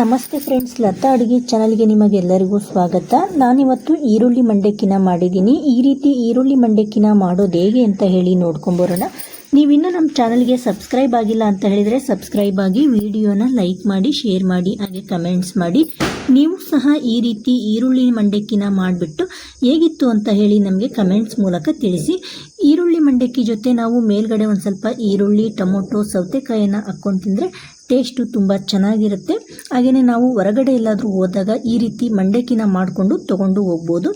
ನಮಸ್ತೆ ಫ್ರೆಂಡ್ಸ್, ಲತಾ ಅಡುಗೆ ಚಾನಲ್ಗೆ ನಿಮಗೆಲ್ಲರಿಗೂ ಸ್ವಾಗತ. ನಾನಿವತ್ತು ಈರುಳ್ಳಿ ಮಂಡಕ್ಕಿನ ಮಾಡಿದ್ದೀನಿ. ಈ ರೀತಿ ಈರುಳ್ಳಿ ಮಂಡಕ್ಕಿನ ಮಾಡೋದು ಹೇಗೆ ಅಂತ ಹೇಳಿ ನೋಡ್ಕೊಂಬರೋಣ. ನೀವಿನ್ನೂ ನಮ್ಮ ಚಾನಲ್ಗೆ ಸಬ್ಸ್ಕ್ರೈಬ್ ಆಗಿಲ್ಲ ಅಂತ ಹೇಳಿದರೆ ಸಬ್ಸ್ಕ್ರೈಬ್ ಆಗಿ ವಿಡಿಯೋನ ಲೈಕ್ ಮಾಡಿ, ಶೇರ್ ಮಾಡಿ, ಹಾಗೆ ಕಮೆಂಟ್ಸ್ ಮಾಡಿ. ನೀವು ಸಹ ಈ ರೀತಿ ಈರುಳ್ಳಿ ಮಂಡಕ್ಕಿನ ಮಾಡಿಬಿಟ್ಟು ಹೇಗಿತ್ತು ಅಂತ ಹೇಳಿ ನಮಗೆ ಕಮೆಂಟ್ಸ್ ಮೂಲಕ ತಿಳಿಸಿ. ಈರುಳ್ಳಿ ಮಂಡಕ್ಕಿ ಜೊತೆ ನಾವು ಮೇಲ್ಗಡೆ ಒಂದು ಸ್ವಲ್ಪ ಈರುಳ್ಳಿ, ಟೊಮೊಟೊ, ಸೌತೆಕಾಯಿಯನ್ನು ಹಾಕ್ಕೊಂಡು ತಿಂದರೆ ಟೇಸ್ಟು ತುಂಬ ಚೆನ್ನಾಗಿರುತ್ತೆ. ಹಾಗೆಯೇ ನಾವು ಹೊರಗಡೆ ಎಲ್ಲಾದರೂ ಹೋದಾಗ ಈ ರೀತಿ ಮಂಡಕ್ಕಿನ ಮಾಡಿಕೊಂಡು ತೊಗೊಂಡು ಹೋಗ್ಬೋದು.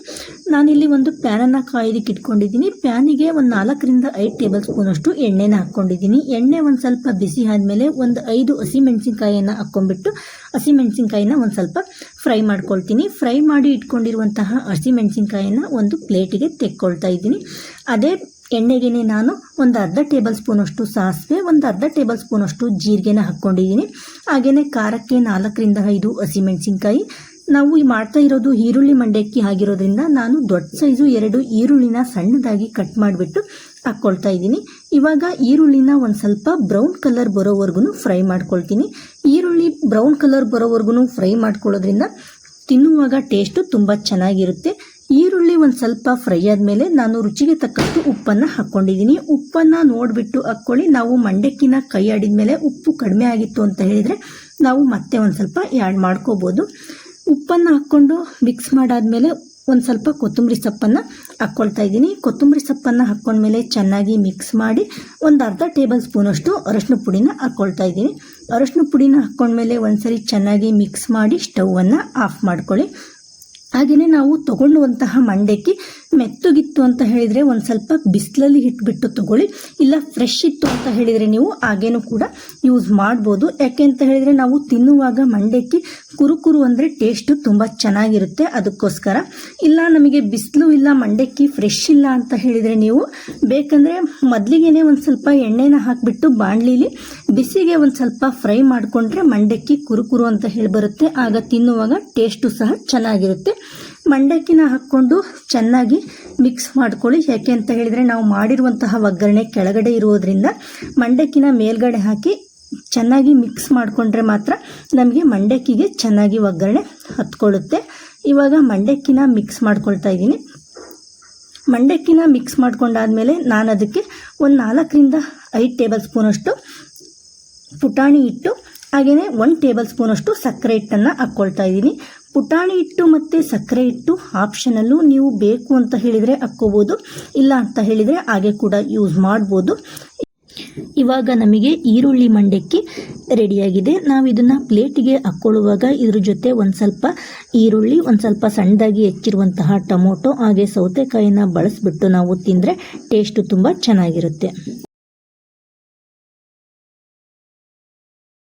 ನಾನಿಲ್ಲಿ ಒಂದು ಪ್ಯಾನನ್ನು ಕಾಯ್ದಕ್ಕೆ ಇಟ್ಕೊಂಡಿದ್ದೀನಿ. ಪ್ಯಾನಿಗೆ ಒಂದು ನಾಲ್ಕರಿಂದ ಐದು ಟೇಬಲ್ ಸ್ಪೂನಷ್ಟು ಎಣ್ಣೆನ ಹಾಕ್ಕೊಂಡಿದ್ದೀನಿ. ಎಣ್ಣೆ ಒಂದು ಸ್ವಲ್ಪ ಬಿಸಿ ಆದಮೇಲೆ ಒಂದು ಐದು ಹಸಿಮೆಣಸಿನ್ಕಾಯಿಯನ್ನು ಹಾಕ್ಕೊಂಡ್ಬಿಟ್ಟು ಹಸಿಮೆಣಸಿನ್ಕಾಯಿನ ಒಂದು ಸ್ವಲ್ಪ ಫ್ರೈ ಮಾಡ್ಕೊಳ್ತೀನಿ. ಫ್ರೈ ಮಾಡಿ ಇಟ್ಕೊಂಡಿರುವಂತಹ ಹಸಿಮೆಣಸಿನ್ಕಾಯಿನ ಒಂದು ಪ್ಲೇಟಿಗೆ ತೆಕ್ಕೊಳ್ತಾ ಇದ್ದೀನಿ. ಅದೇ ಎಣ್ಣೆಗೆ ನಾನು ಒಂದು ಅರ್ಧ ಟೇಬಲ್ ಸ್ಪೂನಷ್ಟು ಸಾಸಿವೆ, ಒಂದು ಅರ್ಧ ಟೇಬಲ್ ಸ್ಪೂನಷ್ಟು ಜೀರಿಗೆನ ಹಾಕ್ಕೊಂಡಿದ್ದೀನಿ. ಹಾಗೆಯೇ ಖಾರಕ್ಕೆ ನಾಲ್ಕರಿಂದ ಐದು ಹಸಿಮೆಣಸಿನ್ಕಾಯಿ. ನಾವು ಈ ಮಾಡ್ತಾ ಇರೋದು ಈರುಳ್ಳಿ ಮಂಡಕ್ಕಿ ಆಗಿರೋದ್ರಿಂದ ನಾನು ದೊಡ್ಡ ಸೈಜು ಎರಡು ಈರುಳ್ಳಿನ ಸಣ್ಣದಾಗಿ ಕಟ್ ಮಾಡಿಬಿಟ್ಟು ಹಾಕ್ಕೊಳ್ತಾ ಇದ್ದೀನಿ. ಇವಾಗ ಈರುಳ್ಳಿನ ಒಂದು ಸ್ವಲ್ಪ ಬ್ರೌನ್ ಕಲರ್ ಬರೋವರೆಗೂ ಫ್ರೈ ಮಾಡ್ಕೊಳ್ತೀನಿ. ಈರುಳ್ಳಿ ಬ್ರೌನ್ ಕಲರ್ ಬರೋವರೆಗೂ ಫ್ರೈ ಮಾಡ್ಕೊಳ್ಳೋದ್ರಿಂದ ತಿನ್ನುವಾಗ ಟೇಸ್ಟು ತುಂಬ ಚೆನ್ನಾಗಿರುತ್ತೆ. ಈರುಳ್ಳಿ ಒಂದು ಸ್ವಲ್ಪ ಫ್ರೈ ಆದಮೇಲೆ ನಾನು ರುಚಿಗೆ ತಕ್ಕಷ್ಟು ಉಪ್ಪನ್ನು ಹಾಕ್ಕೊಂಡಿದ್ದೀನಿ ಉಪ್ಪನ್ನು ನೋಡಿಬಿಟ್ಟು ಹಾಕ್ಕೊಳ್ಳಿ. ನಾವು ಮಂಡಕ್ಕಿನ ಕೈ ಆಡಿದ ಮೇಲೆ ಉಪ್ಪು ಕಡಿಮೆ ಆಗಿತ್ತು ಅಂತ ಹೇಳಿದರೆ ನಾವು ಮತ್ತೆ ಒಂದು ಸ್ವಲ್ಪ ಆ್ಯಡ್ ಮಾಡ್ಕೋಬೋದು. ಉಪ್ಪನ್ನು ಹಾಕ್ಕೊಂಡು ಮಿಕ್ಸ್ ಮಾಡಾದಮೇಲೆ ಒಂದು ಸ್ವಲ್ಪ ಕೊತ್ತಂಬರಿ ಸೊಪ್ಪನ್ನು ಹಾಕ್ಕೊಳ್ತಾ ಇದ್ದೀನಿ. ಕೊತ್ತಂಬರಿ ಸೊಪ್ಪನ್ನು ಹಾಕ್ಕೊಂಡ್ಮೇಲೆ ಚೆನ್ನಾಗಿ ಮಿಕ್ಸ್ ಮಾಡಿ ಒಂದು ಅರ್ಧ ಟೇಬಲ್ ಸ್ಪೂನಷ್ಟು ಅರಶಿನ ಪುಡಿನ ಹಾಕ್ಕೊಳ್ತಾ ಇದ್ದೀನಿ. ಅರಶಿನ ಪುಡಿನ ಹಾಕ್ಕೊಂಡ್ಮೇಲೆ ಒಂದ್ಸರಿ ಚೆನ್ನಾಗಿ ಮಿಕ್ಸ್ ಮಾಡಿ ಸ್ಟವನ್ನು ಆಫ್ ಮಾಡ್ಕೊಳ್ಳಿ. ಹಾಗೆಯೇ ನಾವು ತಗೊಳ್ಳುವಂತಹ ಮಂಡಕ್ಕಿ ಮೆತ್ತಗಿತ್ತು ಅಂತ ಹೇಳಿದರೆ ಒಂದು ಸ್ವಲ್ಪ ಬಿಸಿಲಲ್ಲಿ ಇಟ್ಬಿಟ್ಟು ತಗೊಳ್ಳಿ. ಇಲ್ಲ ಫ್ರೆಶ್ ಇತ್ತು ಅಂತ ಹೇಳಿದರೆ ನೀವು ಹಾಗೇನೂ ಕೂಡ ಯೂಸ್ ಮಾಡ್ಬೋದು. ಯಾಕೆ ಅಂತ ಹೇಳಿದರೆ ನಾವು ತಿನ್ನುವಾಗ ಮಂಡಕ್ಕಿ ಕುರುಕುರು ಅಂದರೆ ಟೇಸ್ಟು ತುಂಬ ಚೆನ್ನಾಗಿರುತ್ತೆ. ಅದಕ್ಕೋಸ್ಕರ ಇಲ್ಲ ನಮಗೆ ಬಿಸಿಲು ಇಲ್ಲ, ಮಂಡಕ್ಕಿ ಫ್ರೆಶ್ ಇಲ್ಲ ಅಂತ ಹೇಳಿದರೆ ನೀವು ಬೇಕಂದರೆ ಮೊದಲಿಗೆ ಒಂದು ಸ್ವಲ್ಪ ಎಣ್ಣೆನ ಹಾಕಿಬಿಟ್ಟು ಬಾಣಲಿಲಿ ಬಿಸಿಗೆ ಒಂದು ಸ್ವಲ್ಪ ಫ್ರೈ ಮಾಡಿಕೊಂಡ್ರೆ ಮಂಡಕ್ಕಿ ಕುರುಕುರು ಅಂತ ಹೇಳಿ ಬರುತ್ತೆ. ಆಗ ತಿನ್ನುವಾಗ ಟೇಸ್ಟು ಸಹ ಚೆನ್ನಾಗಿರುತ್ತೆ. ಮಂಡಕ್ಕಿನ ಹಾಕ್ಕೊಂಡು ಚೆನ್ನಾಗಿ ಮಿಕ್ಸ್ ಮಾಡ್ಕೊಳ್ಳಿ. ಯಾಕೆ ಅಂತ ಹೇಳಿದರೆ ನಾವು ಮಾಡಿರುವಂತಹ ಒಗ್ಗರಣೆ ಕೆಳಗಡೆ ಇರೋದ್ರಿಂದ ಮಂಡಕ್ಕಿನ ಮೇಲ್ಗಡೆ ಹಾಕಿ ಚೆನ್ನಾಗಿ ಮಿಕ್ಸ್ ಮಾಡಿಕೊಂಡ್ರೆ ಮಾತ್ರ ನಮಗೆ ಮಂಡಕ್ಕಿಗೆ ಚೆನ್ನಾಗಿ ಒಗ್ಗರಣೆ ಹತ್ಕೊಳ್ಳುತ್ತೆ. ಇವಾಗ ಮಂಡಕ್ಕಿನ ಮಿಕ್ಸ್ ಮಾಡ್ಕೊಳ್ತಾ ಇದ್ದೀನಿ. ಮಂಡಕ್ಕಿನ ಮಿಕ್ಸ್ ಮಾಡ್ಕೊಂಡಾದಮೇಲೆ ನಾನು ಅದಕ್ಕೆ ಒಂದು ನಾಲ್ಕರಿಂದ ಐದು ಟೇಬಲ್ ಸ್ಪೂನಷ್ಟು ಪುಟಾಣಿ ಹಿಟ್ಟು ಹಾಗೆಯೇ ಒಂದು ಟೇಬಲ್ ಸ್ಪೂನಷ್ಟು ಸಕ್ಕರೆ ಹಿಟ್ಟನ್ನು ಹಾಕ್ಕೊಳ್ತಾ ಇದ್ದೀನಿ. ಪುಟಾಣಿ ಹಿಟ್ಟು ಮತ್ತು ಸಕ್ಕರೆ ಹಿಟ್ಟು ಆಪ್ಷನಲ್ಲೂ ನೀವು ಬೇಕು ಅಂತ ಹೇಳಿದರೆ ಹಾಕ್ಕೋಬೋದು, ಇಲ್ಲ ಅಂತ ಹೇಳಿದರೆ ಹಾಗೆ ಕೂಡ ಯೂಸ್ ಮಾಡ್ಬೋದು. ಇವಾಗ ನಮಗೆ ಈರುಳ್ಳಿ ಮಂಡಕ್ಕಿ ರೆಡಿಯಾಗಿದೆ. ನಾವು ಇದನ್ನು ಪ್ಲೇಟಿಗೆ ಹಾಕ್ಕೊಳ್ಳುವಾಗ ಇದ್ರ ಜೊತೆ ಒಂದು ಸ್ವಲ್ಪ ಈರುಳ್ಳಿ, ಒಂದು ಸ್ವಲ್ಪ ಸಣ್ಣದಾಗಿ ಹೆಚ್ಚಿರುವಂತಹ ಟೊಮೊಟೊ, ಹಾಗೆ ಸೌತೆಕಾಯಿನ ಬಳಸಿಬಿಟ್ಟು ನಾವು ತಿಂದರೆ ಟೇಸ್ಟು ತುಂಬ ಚೆನ್ನಾಗಿರುತ್ತೆ.